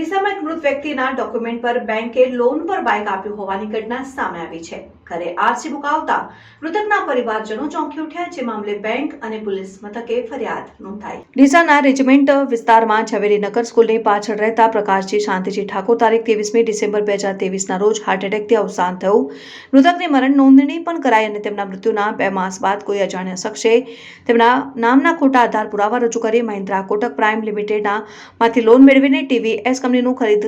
ડીસામાં મૃત વ્યક્તિના ડોક્યુમેન્ટ પર બેંકે લોન પર બાઇક આપ્યું હોવાની ઘટના સામે આવી છે. ઘરે આરસી મુકાવતા મૃતકના પરિવારજનો ચોંકી ઉઠ્યા જે મામલે બેંક અને પોલીસ મથકે ફરિયાદ નોંધાઈ. ડીસાના રેજિમેન્ટ વિસ્તારમાં ઝવેરી નગર સ્કૂલની પાછળ રહેતા પ્રકાશજી શાંતિજી ઠાકોર તારીખ ત્રેવીસમી ડિસેમ્બર બે હજાર તેવીસના રોજ હાર્ટ એટેકથી અવસાન થયું. મૃતકની મરણ નોંધણી પણ કરાઈ અને તેમના મૃત્યુના બે માસ બાદ કોઈ અજાણ્યા શખ્સે તેમના નામના ખોટા આધાર પુરાવા રજૂ કરી. મહિન્દ્રા કોટક પ્રાઇમ લિમિટેડના માંથી લોન મેળવીને ટીવી એસ કંપનીનું ખરીદ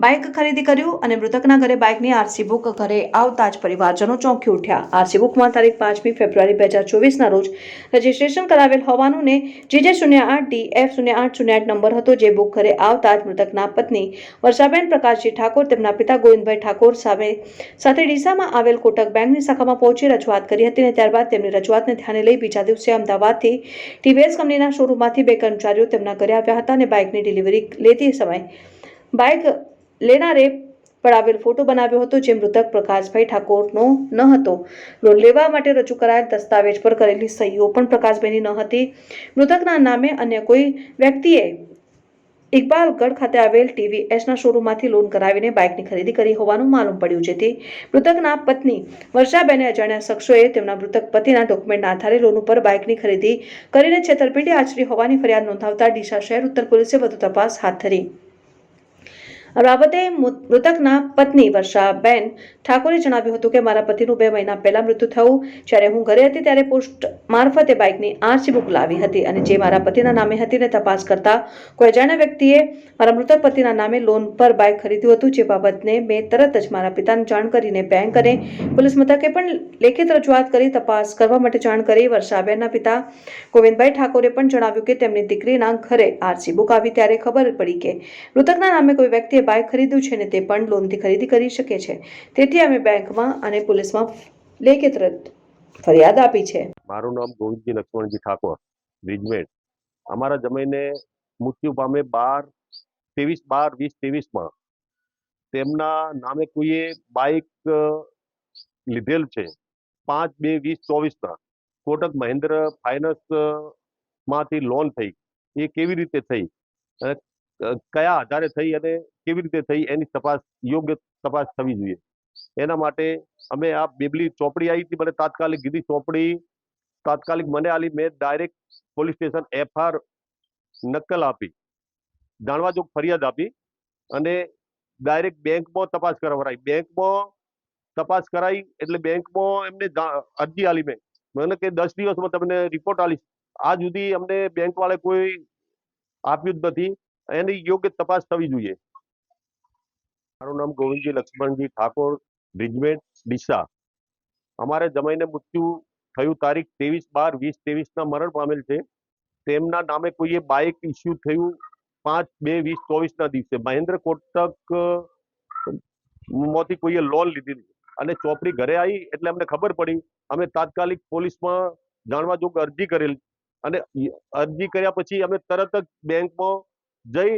બાઇક ખરીદી કર્યું અને મૃતકના ઘરે બાઇકની આરસી બુક ઘરે આવતા જ પરિવારજનો ચોંકી ઉઠ્યા. આરસી બુકમાં તારીખ પાંચમી ફેબ્રુઆરી બે હજાર ચોવીસના રોજ રજીસ્ટ્રેશન કરાવેલ હોવાનું ને જીજે શૂન્ય આઠ ડી એફ શૂન્ય આઠ શૂન્ય આઠ નંબર હતો જે બુક ઘરે આવતા જ મૃતકના પત્ની વર્ષાબેન પ્રકાશજી ઠાકોર તેમના પિતા ગોવિંદભાઈ ઠાકોર સામે સાથે ડીસામાં આવેલ કોટક બેંકની શાખામાં પહોંચી રજૂઆત કરી હતી અને ત્યારબાદ તેમની રજૂઆતને ધ્યાને લઈ બીજા દિવસે અમદાવાદથી ટીવીએસ કંપનીના શોરૂમમાંથી બે કર્મચારીઓ તેમના ઘરે આવ્યા હતા અને બાઇકની ડિલિવરી લેતી સમયે બાઇક લેનારે પડાવેલ ફોટો બનાવ્યો હતો જે મૃતક પ્રકાશભાઈ ઠાકોરનો ન હતો. લોન લેવા માટે રજૂ કરાયેલ દસ્તાવેજ પર કરેલી સહીઓ પણ પ્રકાશભાઈની ન હતી. મૃતકના નામે અન્ય કોઈ વ્યક્તિએ ઇકબાલગઢ ખાતે આવેલ ટીવી એસના શોરૂમમાંથી લોન કરાવીને બાઇકની ખરીદી કરી હોવાનું માલુમ પડ્યું, જેથી મૃતકના પત્ની વર્ષાબેને અજાણ્યા શખ્સોએ તેમના મૃતક પતિના ડોક્યુમેન્ટના આધારે લોન ઉપર બાઇકની ખરીદી કરીને છેતરપિંડી આચરી હોવાની ફરિયાદ નોંધાવતા ડીસા શહેર ઉત્તર પોલીસે વધુ તપાસ હાથ ધરી. મૃ- મૃતકના પત્ની વર્ષાબેન ઠાકોરે જણાવ્યું હતું કે, મારા પતિનું બે મહિના પહેલા મૃત્યુ થયું. જ્યારે હું ઘરે હતી ત્યારે પોસ્ટ મારફતે બાઇકની આરસી બુક લાવી હતી અને જે મારા પતિના નામે હતી ને તપાસ કરતા કોઈ અજાણ્યા વ્યક્તિએ મારા મૃતક પતિના નામે લોન પર બાઇક ખરીદ્યું હતું. જે બાબતને મેં તરત જ મારા પિતાને જાણ કરીને બેંક અને પોલીસ મથકે પણ લેખિત રજૂઆત કરી તપાસ કરવા માટે જાણ કરી. વર્ષાબેનના પિતા ગોવિંદભાઈ ઠાકોરે પણ જણાવ્યું કે, તેમની દીકરીના ઘરે આરસી બુક આવી ત્યારે ખબર પડી કે, મૃતકના નામે કોઈ વ્યક્તિએ બાઇક ખરીદ્યું છે ને તે પણ લોનથી ખરીદી કરી શકે છે. તેથી અમે બેંકમાં અને પોલીસમાં લેખિત ફરિયાદ આપી છે. મારું નામ ગોવિંદજી લક્ષ્મણજી ઠાકોર બ્રિજમેટ અમારા જમીને મૃત્યુ પામે બાર, ત્રેવીસ બાર, વીસ, ત્રેવીસમાં તેમના નામે કોઈએ બાઇક લીધેલ છે. પાંચ, બે, વીસ, ચોવીસના. કોટક મહેન્દ્ર ફાઇનાન્સમાંથી લોન થઈ. એ કેવી રીતે થઈ? કયા આધારે થઈ અને કેવી રીતે થઈ એની તપાસ, યોગ્ય તપાસ થવી જોઈએ. એના માટે અમે આ બેબલી ચોપડી આવી હતી, મને તાત્કાલિક કીધી, ચોપડી તાત્કાલિક મને આલી, મેં ડાયરેક્ટ પોલીસ સ્ટેશન એફઆર નકલ આપી જાણવા જોગ ફરિયાદ આપી અને ડાયરેક્ટ બેંકમાં તપાસ કરાવરાઈ. બેંકમાં તપાસ કરાઈ એટલે બેંકમાં એમને અરજી આલી મેં. મને કે દસ દિવસમાં તમને રિપોર્ટ આલીશ. આજ સુધી અમને બેંકવાળે કોઈ આપ્યું જ નથી. એની યોગ્ય તપાસ થવી જોઈએ. મારું નામ ગોવિંદજી લક્ષ્મણજી ઠાકોર બ્રિજમેન્ટ ડીસા. અમારે જમાઈને મૃત્યુ થયું તારીખ ત્રેવીસ બાર વીસ ત્રેવીસના મરણ પામેલ છે. તેમના નામે કોઈએ બાઇક ઇસ્યુ થયું પાંચ બે વીસ ચોવીસના દિવસે. મહેન્દ્ર કોટકમાંથી કોઈએ લોન લીધી અને ચોપડી ઘરે આવી એટલે અમને ખબર પડી. અમે તાત્કાલિક પોલીસમાં જાણવા જોગ અરજી કરેલ. અને અરજી કર્યા પછી અમે તરત જ બેંકમાં જઈ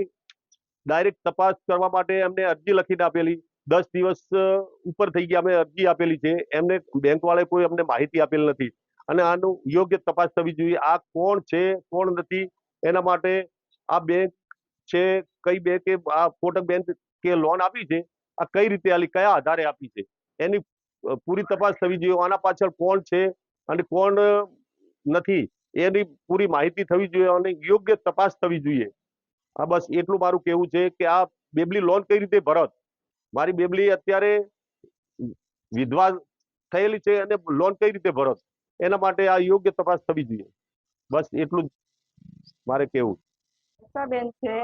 ડાયરેક્ટ તપાસ કરવા માટે એમને અરજી લખીને આપેલી. દસ દિવસ ઉપર થઈ ગયા અમે અરજી આપેલી છે. એમને બેંકવાળાએ કોઈ અમને માહિતી આપેલ નથી. અને આનું યોગ્ય તપાસ થવી જોઈએ. આ કોણ છે, કોણ નથી, એના માટે આ બેંક છે, કઈ બેંકે આ કોટક બેંક કે લોન આપી છે, આ કઈ રીતે આલી, કયા આધારે આપી છે? એની પૂરી તપાસ થવી જોઈએ. આના પાછળ કોણ છે અને કોણ નથી, એની પૂરી માહિતી થવી જોઈએ અને યોગ્ય તપાસ થવી જોઈએ. આ બસ એટલું મારું કહેવું છે કે આ બેબલી લોન કઈ રીતે ભરત? મારી બેબલી અત્યારે વિધવા થયેલી છે અને લોન કઈ રીતે ભરત? એના માટે આ યોગ્ય તપાસ થવી જોઈએ. બસ એટલું મારે કેવું બેન છે,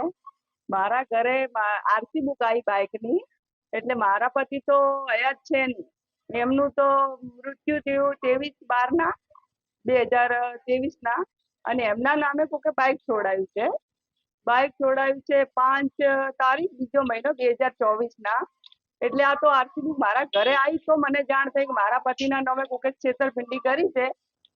મારા ઘરે આરસી બુક આવી બાઇકની, એટલે મારા પતિ તો હયા જ છે એમનું તો મૃત્યુ થયું ત્રેવીસ બારના, બે હજાર ત્રેવીસના, અને એમના નામે કોકે બાઇક છોડાયું છે. બાઇક છોડાયું છે પાંચ તારીખ, બીજો મહિનો બે હજાર ચોવીસના. એટલે આ તો આરસી બુક મારા ઘરે આવી તો મને જાણ થઈ કે મારા પતિના નામે કોકે છેતરપિંડી કરી છે.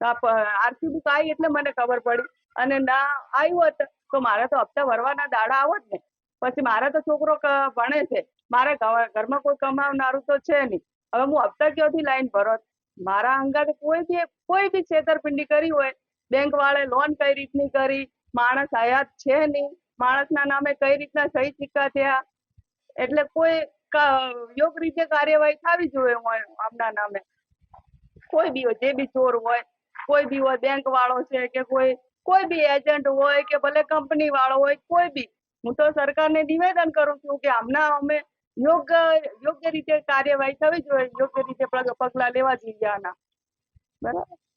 આરસી બુક આવી એટલે મને ખબર પડી. અને ના આવ્યું હોત તો મારે તો હપ્તા ભરવાના દાડા આવત ને. પછી મારે તો છોકરો ભણે છે. મારે ઘરમાં કોઈ કમાવનારું તો છે નહીં. હવે હું હપ્તા ક્યાંથી લાઈન ભરો મારા અંગાત કોઈ બી કોઈ બી છેતરપિંડી કરી હોય. બેંક વાળે લોન કઈ રીતની કરી? માણસ હયાત છે નહીં. માણસના નામે કઈ રીતના સહી સિક્કા થયા? એટલે કોઈ યોગ રીતે કાર્યવાહી થવી જોઈએ આમના નામે? કોઈ બી હોય, જે બી ચોર હોય, કોઈ બી હોય બેંક વાળો છે કે કોઈ કોઈ બી એજન્ટ હોય કે ભલે કંપની વાળો હોય, કોઈ બી. હું તો સરકારને નિવેદન કરું છું કે આમના અમે યોગ્ય યોગ્ય રીતે કાર્યવાહી થવી જોઈએ, યોગ્ય રીતે પગ- પગલાં લેવા જોઈએ આના. બરાબર?